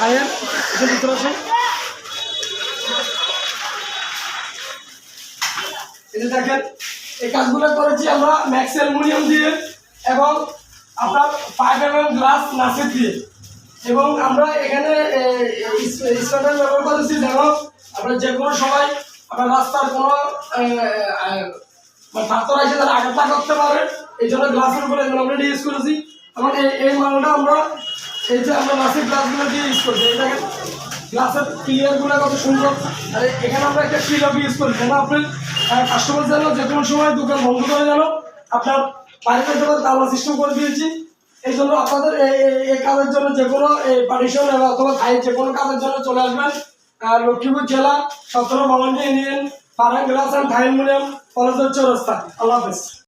Higher যে ভিতরে আছে এই কাজগুলো করেছি আমরা ম্যাক্স অ্যালুমিনিয়াম দিয়ে, এবং আপনার ফাইভ এম গ্লাস নাসির দিয়ে। এবং আমরা এখানে স্টার্টার ব্যবহার করেছি যেন আমরা যে কোনো সময় আপনার রাস্তার কোনো ডাক্তার এসে তারা আঘাত করতে পারে। এই জন্য গ্লাসের উপরে এগুলো আমরা ইউজ করেছি। এবং এই এই মালটা আমরা, এই যে আমরা নাসির গ্লাসগুলো দিয়ে ইউজ করছি দেখেন গ্লাসের ক্লিয়ারগুলো কত সুন্দর। আর, এখানে আমরা একটা শিলক ইউজ করি, যেন আপনি কাস্টমার যেন যে কোনো সময় দোকান বন্ধ করে যেন আপনার বাইরে দোকান তালা সিস্টেম করে দিয়েছি। এই জন্য আপনাদের এই কাজের জন্য যে কোনো পার্টিশন অথবা থাই যে কোনো কাজের জন্য চলে আসবেন। লক্ষ্মীপুর জেলা সতেরো ভবনটি ইউনিয়ন ফারাক গ্লাস অ্যান্ড থাইন মিলিয়াম কলেজের রাস্তা আল্লাহ হাফেজ।